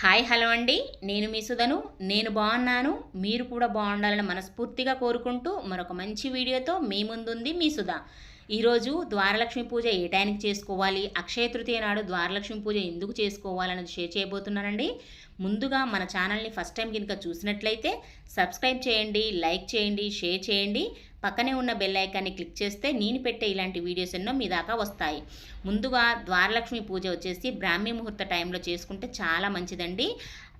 Hi hello అండి. నేను మీ సుధను. నేను బాగున్నాను. మీరు కూడా బాగుండాలని మనస్ఫూర్తిగా కోరుకుంటూ మరొక మంచి వీడియోతో మీ ముందుంది మీ సుధా. ఈరోజు ద్వారలక్ష్మి పూజ ఏ టైంకి చేసుకోవాలి? అక్షయ తృతీయ నాడు ద్వారలక్ష్మి పూజ ఎందుకు చేసుకోవాలన్నది షేర్ చేయబోతున్నానండి. ముందుగా మన ఛానల్ని ఫస్ట్ టైం కనుక చూసినట్లయితే సబ్స్క్రైబ్ చేయండి లైక్ చేయండి షేర్ చేయండి. పక్కనే ఉన్న బెల్ ఐకాన్ని క్లిక్ చేస్తే నేను పెట్టే ఇలాంటి వీడియోస్ ఎన్నో మీ దాకా వస్తాయి. ముందుగా ద్వారలక్ష్మి పూజ వచ్చేసి బ్రాహ్మీ ముహూర్త టైంలో చేసుకుంటే చాలా మంచిదండి.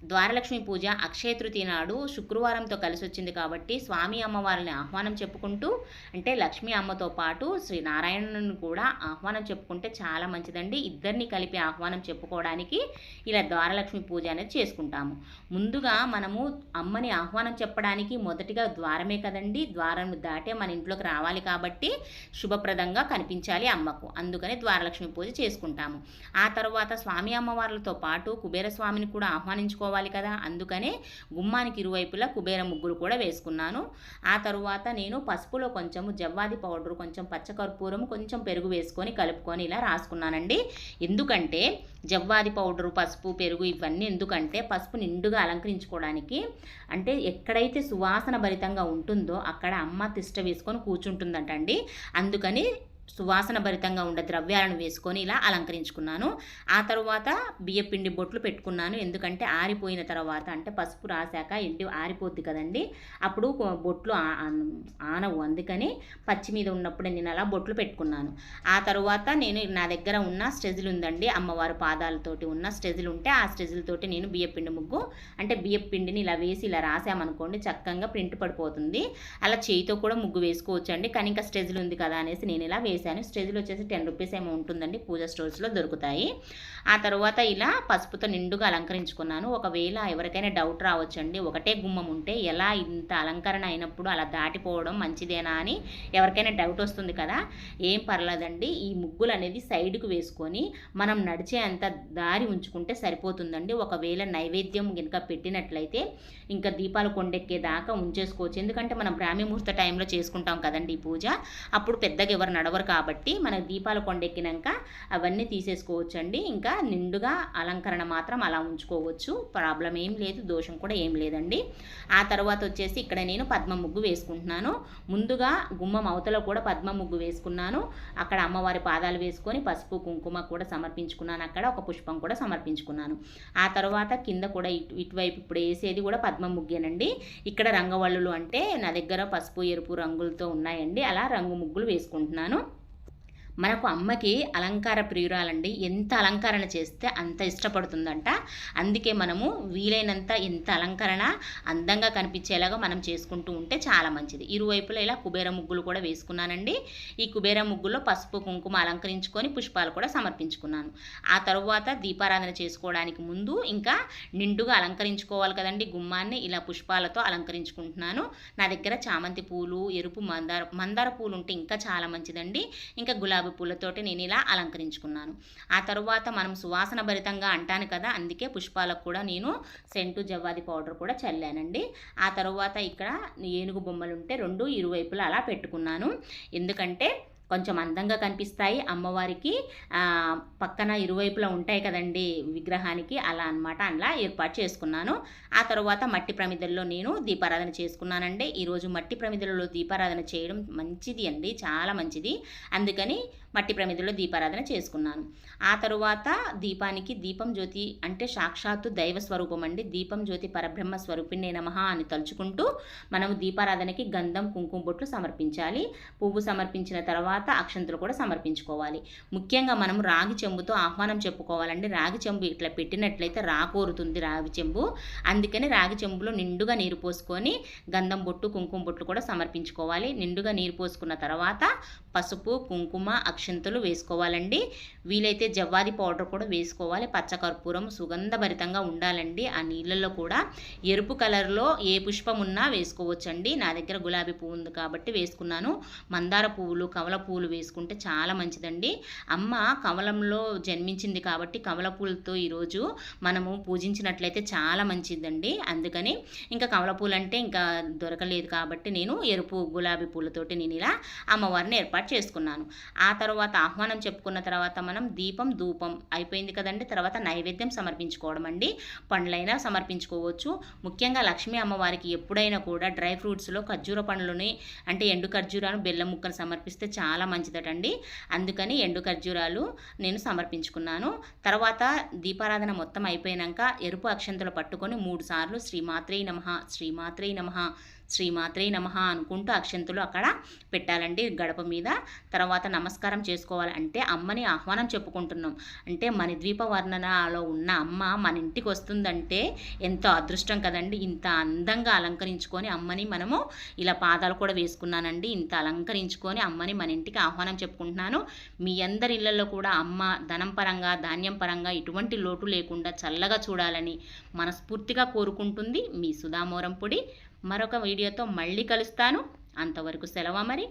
ద్వారలక్ష్మి పూజ అక్షయ తృతీయ నాడు శుక్రవారంతో కలిసి వచ్చింది కాబట్టి స్వామి అమ్మవారిని ఆహ్వానం చెప్పుకుంటూ అంటే లక్ష్మీ అమ్మతో పాటు శ్రీ నారాయణను కూడా ఆహ్వానం చెప్పుకుంటే చాలా మంచిదండి. ఇద్దరిని కలిపి ఆహ్వానం చెప్పుకోవడానికి ఇలా ద్వారలక్ష్మి పూజ అనేది చేసుకుంటాము. ముందుగా మనము అమ్మని ఆహ్వానం చెప్పడానికి మొదటిగా ద్వారమే కదండి. ద్వారం దాటే మన ఇంట్లోకి రావాలి కాబట్టి శుభప్రదంగా కనిపించాలి అమ్మకు. అందుకని ద్వారలక్ష్మి పూజ చేసుకుంటాము. ఆ తర్వాత స్వామి అమ్మవార్లతో పాటు కుబేరస్వామిని కూడా ఆహ్వానించుకో ఆహ్వానించుకోవాలి కదా. అందుకనే గుమ్మానికి ఇరువైపులా కుబేర ముగ్గురు కూడా వేసుకున్నాను. ఆ తరువాత నేను పసుపులో కొంచెము జవ్వాది పౌడర్ కొంచెం పచ్చకర్పూరం కొంచెం పెరుగు వేసుకొని కలుపుకొని ఇలా రాసుకున్నానండి. ఎందుకంటే జవ్వాది పౌడరు పసుపు పెరుగు ఇవన్నీ ఎందుకంటే పసుపు నిండుగా అలంకరించుకోవడానికి అంటే ఎక్కడైతే సువాసన భరితంగా ఉంటుందో అక్కడ అమ్మ తిష్ట వేసుకొని కూర్చుంటుందంటండి. అందుకని సువాసన భరితంగా ఉండే ద్రవ్యాలను వేసుకొని ఇలా అలంకరించుకున్నాను. ఆ తర్వాత బియ్యపిండి బొట్లు పెట్టుకున్నాను. ఎందుకంటే ఆరిపోయిన తర్వాత అంటే పసుపు రాశాక ఎండి ఆరిపోద్ది కదండి. అప్పుడు బొట్లు ఆనవు. అందుకని పచ్చి మీద ఉన్నప్పుడు నేను అలా బొట్లు పెట్టుకున్నాను. ఆ తర్వాత నేను నా దగ్గర ఉన్న స్టెజిల్ ఉందండి. అమ్మవారు పాదాలతోటి ఉన్న స్టెజిల్ ఉంటే ఆ స్టెజిల్తోటి నేను బియ్యపిండి ముగ్గు అంటే బియ్యపిండిని ఇలా వేసి ఇలా రాసామనుకోండి చక్కగా ప్రింట్ పడిపోతుంది. అలా చేయితో కూడా ముగ్గు వేసుకోవచ్చు అండి కానీ ఇంకా స్టెజిల్ ఉంది కదా అనేసి నేను ఇలా వేసాను స్టేజ్లో వచ్చేసి టెన్ రూపీస్ ఏమో ఉంటుందండి పూజ స్టోర్స్లో దొరుకుతాయి. ఆ తర్వాత ఇలా పసుపుతో నిండుగా అలంకరించుకున్నాను. ఒకవేళ ఎవరికైనా డౌట్ రావచ్చండి ఒకటే గుమ్మం ఉంటే ఎలా ఇంత అలంకరణ అయినప్పుడు అలా దాటిపోవడం మంచిదేనా అని ఎవరికైనా డౌట్ వస్తుంది కదా ఏం పర్లేదండి. ఈ ముగ్గులు అనేది సైడ్కు వేసుకొని మనం నడిచే అంత దారి ఉంచుకుంటే సరిపోతుందండి. ఒకవేళ నైవేద్యం కనుక పెట్టినట్లయితే ఇంకా దీపాలు కొండెక్కే దాకా ఉంచేసుకోవచ్చు. ఎందుకంటే మనం బ్రాహ్మీ ముహూర్త టైంలో చేసుకుంటాం కదండి ఈ పూజ. అప్పుడు పెద్దగా ఎవరు నడవరు కాబట్టి మన దీపాలు కొండెక్కినాక అవన్నీ తీసేసుకోవచ్చు అండి ఇంకా నిండుగా అలంకరణ మాత్రం అలా ఉంచుకోవచ్చు. ప్రాబ్లం ఏం లేదు దోషం కూడా ఏం లేదండి. ఆ తర్వాత వచ్చేసి ఇక్కడ నేను పద్మ ముగ్గు వేసుకుంటున్నాను. ముందుగా గుమ్మం అవతల కూడా పద్మ ముగ్గు వేసుకున్నాను. అక్కడ అమ్మవారి పాదాలు వేసుకొని పసుపు కుంకుమ కూడా సమర్పించుకున్నాను. అక్కడ ఒక పుష్పం కూడా సమర్పించుకున్నాను. ఆ తర్వాత కింద కూడా ఇటు ఇటువైపు ఇప్పుడు వేసేది కూడా పద్మ ముగ్గేనండి ఇక్కడ రంగవల్లులు అంటే నా దగ్గర పసుపు ఎరుపు రంగులతో ఉన్నాయండి. అలా రంగు ముగ్గులు వేసుకుంటున్నాను. మనకు అమ్మకి అలంకార ప్రియురాలండి. ఎంత అలంకరణ చేస్తే అంత ఇష్టపడుతుందంట. అందుకే మనము వీలైనంత ఎంత అలంకరణ అందంగా కనిపించేలాగా మనం చేసుకుంటూ ఉంటే చాలా మంచిది. ఇరువైపులా ఇలా కుబేర ముగ్గులు కూడా వేసుకున్నానండి. ఈ కుబేర ముగ్గులో పసుపు కుంకుమ అలంకరించుకొని పుష్పాలు కూడా సమర్పించుకున్నాను. ఆ తరువాత దీపారాధన చేసుకోవడానికి ముందు ఇంకా నిండుగా అలంకరించుకోవాలి కదండి. గుమ్మాన్ని ఇలా పుష్పాలతో అలంకరించుకుంటున్నాను. నా దగ్గర చామంతి పూలు ఎరుపు మందార మందార పూలు ఉంటే ఇంకా చాలా మంచిదండి. ఇంకా గులాబీ గులాబీ పూలతోటి నేను ఇలా అలంకరించుకున్నాను. ఆ తరువాత మనం సువాసన భరితంగా అంటాను కదా అందుకే పుష్పాలకు కూడా నేను సెంటు జవ్వాది పౌడర్ కూడా చల్లానండి. ఆ తరువాత ఇక్కడ ఏనుగు బొమ్మలు ఉంటే రెండు ఇరువైపులా అలా పెట్టుకున్నాను. ఎందుకంటే కొంచెం అందంగా కనిపిస్తాయి. అమ్మవారికి పక్కన ఇరువైపులా ఉంటాయి కదండి విగ్రహానికి. అలా అనమాట అలా ఏర్పాటు చేసుకున్నాను. ఆ తర్వాత మట్టి ప్రమిదల్లో నేను దీపారాధన చేసుకున్నానండి. ఈరోజు మట్టి ప్రమిదలలో దీపారాధన చేయడం మంచిది అండి. చాలా మంచిది. అందుకని మట్టి ప్రమిదలో దీపారాధన చేసుకున్నాను. ఆ తరువాత దీపానికి దీపం జ్యోతి అంటే సాక్షాత్తు దైవ స్వరూపం అండి. దీపం జ్యోతి పరబ్రహ్మ స్వరూపిణి నమః అని తలుచుకుంటూ మనము దీపారాధనకి గంధం కుంకుమ బొట్లు సమర్పించాలి. పువ్వు సమర్పించిన తర్వాత తర్వాత అక్షంతలు కూడా సమర్పించుకోవాలి. ముఖ్యంగా మనం రాగి చెంబుతో ఆహ్వానం చెప్పుకోవాలండి. రాగి చెంబు ఇట్లా పెట్టినట్లయితే రాకోరుతుంది రాగి చెంబు. అందుకని రాగి చెంబులో నిండుగా నీరు పోసుకొని గంధం బొట్టు కుంకుమ బొట్లు కూడా సమర్పించుకోవాలి. నిండుగా నీరు పోసుకున్న తర్వాత పసుపు కుంకుమ అక్షంతలు వేసుకోవాలండి. వీలైతే జవ్వాది పౌడర్ కూడా వేసుకోవాలి. పచ్చకర్పూరం సుగంధభరితంగా ఉండాలండి. ఆ నీళ్ళల్లో కూడా ఎరుపు కలర్లో ఏ పుష్పం ఉన్నా వేసుకోవచ్చండి. నా దగ్గర గులాబీ పువ్వు ఉంది కాబట్టి వేసుకున్నాను. మందార పువ్వులు కమల పూలు వేసుకుంటే చాలా మంచిదండి. అమ్మ కమలంలో జన్మించింది కాబట్టి కమల పూలతో ఈరోజు మనము పూజించినట్లయితే చాలా మంచిదండి. అందుకని ఇంకా కమల పూలు అంటే ఇంకా దొరకలేదు కాబట్టి నేను ఎరుపు గులాబీ పూలతోటి నేను ఇలా అమ్మవారిని ఏర్పాటు చేసుకున్నాను. ఆ తర్వాత ఆహ్వానం చెప్పుకున్న తర్వాత మనం దీపం ధూపం అయిపోయింది కదండి. తర్వాత నైవేద్యం సమర్పించుకోవడం అండి. పండ్లైనా సమర్పించుకోవచ్చు. ముఖ్యంగా లక్ష్మీ అమ్మవారికి ఎప్పుడైనా కూడా డ్రై ఫ్రూట్స్లో ఖర్జూర పండ్లని అంటే ఎండు ఖర్జూరాను బెల్లం ముక్కలు సమర్పిస్తే చాలా చాలా మంచిదటండి. అందుకని ఎండు ఖర్జూరాలు నేను సమర్పించుకున్నాను. తర్వాత దీపారాధన మొత్తం అయిపోయాక ఎరుపు అక్షంతలు పట్టుకొని మూడు సార్లు శ్రీమాత్రే నమ శ్రీమాత్రే నమ శ్రీమాత్రే నమ అనుకుంటూ అక్షంతులు అక్కడ పెట్టాలండి గడప మీద. తర్వాత నమస్కారం చేసుకోవాలి అంటే అమ్మని ఆహ్వానం చెప్పుకుంటున్నాం. అంటే మన ద్వీప వర్ణనలో ఉన్న అమ్మ మన ఇంటికి వస్తుందంటే ఎంతో అదృష్టం కదండి. ఇంత అందంగా అలంకరించుకొని అమ్మని మనము ఇలా పాదాలు కూడా వేసుకున్నానండి. ఇంత అలంకరించుకొని అమ్మని మన ఇంటికి ఆహ్వానం చెప్పుకుంటున్నాను. మీ అందరి ఇళ్ళలో కూడా అమ్మ ధనం పరంగా ధాన్యం పరంగా ఎటువంటి లోటు లేకుండా చల్లగా చూడాలని మనస్ఫూర్తిగా కోరుకుంటుంది మీ సుధామోరంపుడి మరొక వీడియోతో మళ్ళీ కలుస్తాను. అంతవరకు సెలవు మరి?